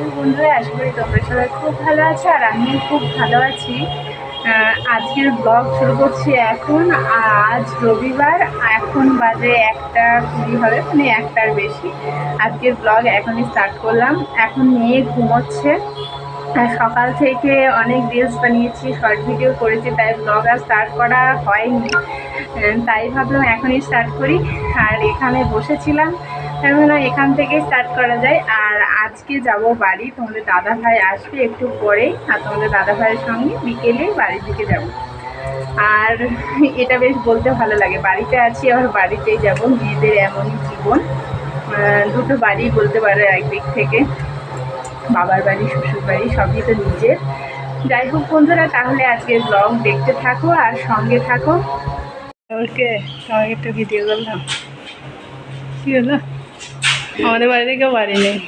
তো বন্ধুরা, আশা করি তোমরা সবাই খুব ভালো আছো আর আমিও খুব ভালো আছি। আজকের ব্লগ শুরু করছি এখন। আজ রবিবার, এখন বাজে একটা কুড়ি হবে মানে একটার বেশি। আজকের ব্লগ এখনই স্টার্ট করলাম। এখন মেয়ে ঘুমোচ্ছে। সকাল থেকে অনেক রিলস বানিয়েছি শর্ট ভিডিও করেছি, তাই ব্লগ আর স্টার্ট করা হয়নি। তাই ভাবলাম এখনই স্টার্ট করি। আর এখানে বসেছিলাম। ভাবলাম এখান থেকে স্টার্ট করা যায়। আর আজকে যাব বাড়ি, তোমাদের দাদা ভাই আসবে একটু পরেই আর তোমাদের দাদা ভাইয়ের সঙ্গে বিকেলে বাড়ির দিকে যাব। আর এটা বেশ বলতে ভালো লাগে, বাড়িতে আছি, আবার বাড়িতেই যাব, মেয়েদের এমনই জীবন। দুটো বাড়ি বলতে পারো একদিক থেকে, বাবার বাড়ি, শ্বশুর বাড়ি, সবই তো নিজের। যাই হোক বন্ধুরা, তাহলে আজকে ব্লগ দেখতে থাকো আর সঙ্গে থাকো। ওকে তোমাকে একটু ভিডিও করলাম। কী হলো? আমাদের বাড়িতে কেউ বাড়ি নেই।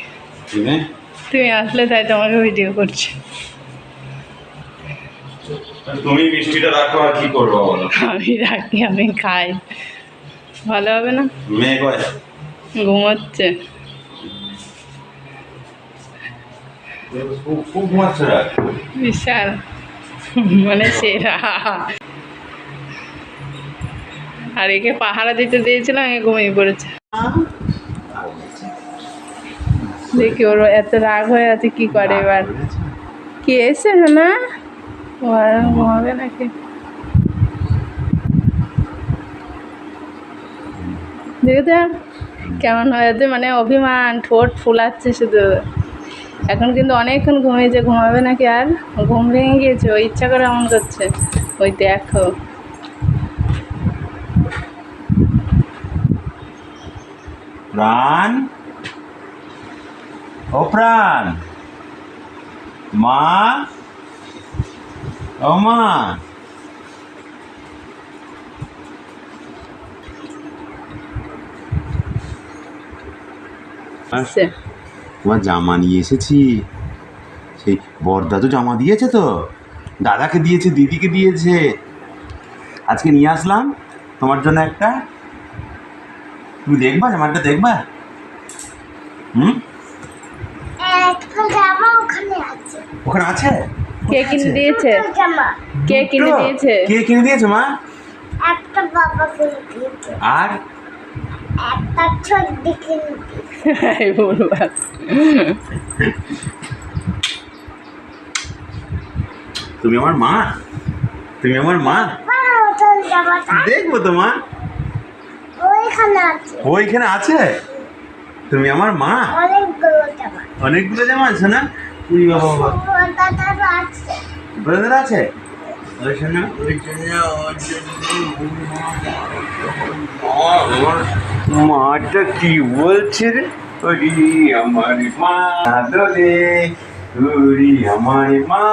কিনে তুমি আসলে তাই তোমাকে ভিডিও করছি। তুমি মিষ্টিটা রাখো আর কি করব বলো? আমি রাখি আমি খাই। ভালো হবে না? মেয়ে কয়? ঘুমোচ্ছে। খুব খুব ঘুমাচ্ছে বিশাল। মানে সেরা। আর একে পাহারা দিতে দিয়েছিলাম এ ঘুমিয়ে পড়েছে। দেখি ওর এত রাগ হয়ে আছে কি করে এবার? কি এসে না ও আর ঘুমাবে নাকি? দেখেছে কেমন হয়েছে মানে অভিমান ঠোঁট ফুলাচ্ছে শুধু। এখন কিন্তু অনেকক্ষণ ঘুমিয়েছে ঘুমাবে নাকি আর? ঘুম ভেঙে গিয়েছে ও ইচ্ছা করে এমন করছে। ওই দেখো। প্রাণ ও প্রাণ মা। ও মা। তোমার জামা নিয়ে এসেছি। সেই বর্দা তো জামা দিয়েছে তো? দাদাকে দিয়েছে দিদিকে দিয়েছে। আজকে নিয়ে আসলাম। তোমার জন্য একটা। তুমি দেখবা জামাটা দেখবা? হুম? ওখানে আছে? কে কিনে দিয়েছে? কে কিনে দিয়েছে? কে কিনে দিয়েছে মা? একটা বাবা কিনে দিয়েছে। আর? একটা ছোট কিনে দিয়েছে এই বলবা তুমি আমার মা? তুমি আমার মা? দেখব তো মা। ওইখানে আছে। ওইখানে আছে? তুমি আমার মা? অনেকগুলো জামা আছে না? উই বাবা বাবা। আছে ওই জন্য ওই জন্য ওই জন্য আমার মাটা কি বলছে রে? ওরি আমার মা। দোলে ওরি আমার মা।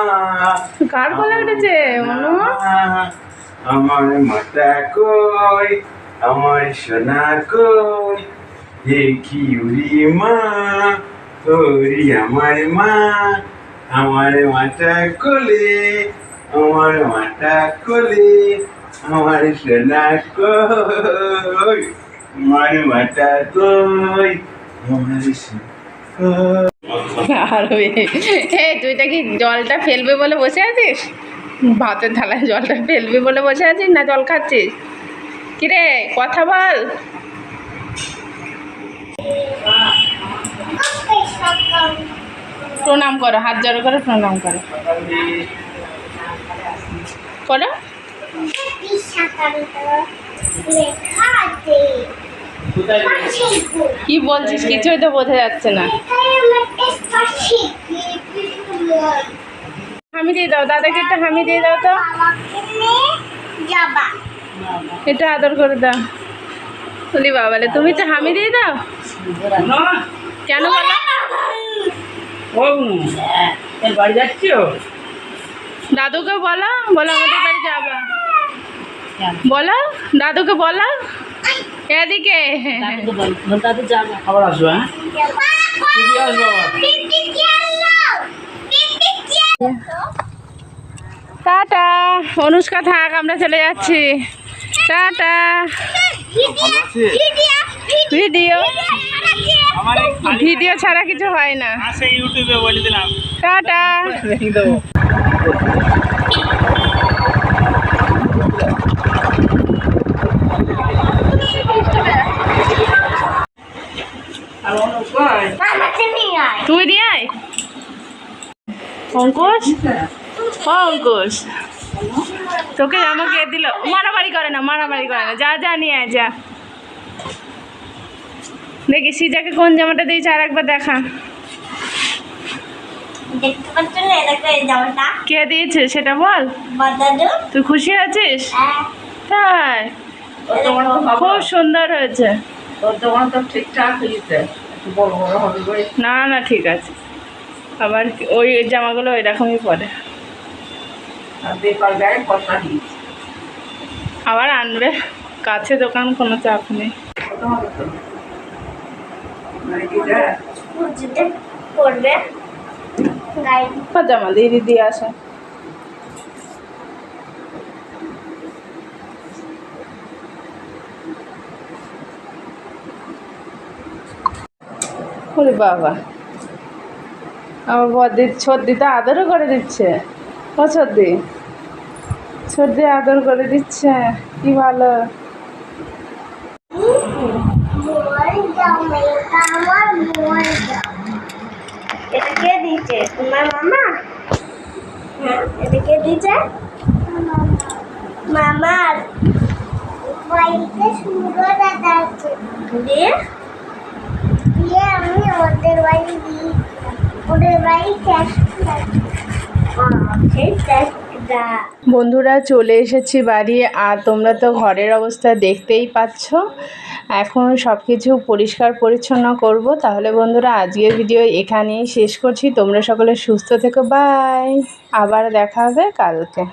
কার বলে উঠেছে মনু? আমার মাতা কই? আমার সোনা কই? দেখি উরি মা ওরি আমার মা, আমার মাটা কোলে, আমার মাটা কোলে, আমার সোনা কই, আমার মাটা কই, আমার আর তুইটা কি জলটা ফেলবে বলে বসে আছিস? ভাতের থালায় জলটা ফেলবে বলে বসে আছিস না জল খাচ্ছিস? কিরে, কথা বল। প্রণাম করো, হাত জড়ো করে প্রণাম করো। করো। কি বলছিস? কিছুই তো বোঝা যাচ্ছে না। হামি দিয়ে দাও, দাদাকে একটা হামি দিয়ে দাও তো। এটা আদর করে দাও। বলি বাবালে, তুমি তো হামি দিয়ে দাও? কেন বলো? বাড়ি যাচ্ছ? দাদুকে বলো বলো আমাদের বাড়ি যাবা। বলো দাদুকে বলো। এদিকে। দাদু যাবে আবার আসব হ্যাঁ? টাটা অনুষ্কা থাক আমরা চলে যাচ্ছি। টাটা। ভিডিও। ভিডিও ছাড়া কিছু হয় না। টাটা। তুই দিয়ে আয়। অঙ্কুশ? অঙ্কুশ। তোকে আমাকে দিল। মারামারি করে না, মারামারি করে না। যা যা, নিয়ে যা। দেখি সিজাকে কোন জামাটা দিয়েছে আর একবার দেখা। দেখতে পাচ্ছ না এরকম এই জামাটা? কে দিয়েছে সেটা বল। তুই খুশি আছিস? হ্যাঁ। তাই? খুব সুন্দর হয়েছে। তোর তো ঠিকঠাক হয়েছে। একটু বড় বড় হবে বলে। না না ঠিক আছে। আবার ওই জামাগুলো ওই রকমই পরে আবার আনবে। কাছে দোকান কোনো চাপ নেই কত হবে তো মানে এটা পুজোতে পড়বে। দিদি দিয়ে আসে। ওরে বাবা। আমার বদি সর্দিতে আদরও করে দিচ্ছে। ও সর্দি সর্দি আদর করে দিচ্ছে। কি ভালো মোর জামা এটা আমার মোর জামা এটা কে দিয়েছে তোমার মামা হ্যাঁ কে মামার। বাড়িতে সুন্দর দাদা আছে। দিয়ে? দিয়ে আমি ওদের বাড়ি দিই। ওদের বাড়ি ক্যাশ সেই ক্যাশটা বন্ধুরা চলে এসেছি বাড়ি আর তোমরা তো ঘরের অবস্থা দেখতেই পাচ্ছ। এখন সব কিছু পরিষ্কার পরিচ্ছন্ন করব। তাহলে বন্ধুরা আজকের ভিডিও এখানেই শেষ করছি। তোমরা সকলে সুস্থ থেকো। বাই। আবার দেখা হবে কালকে।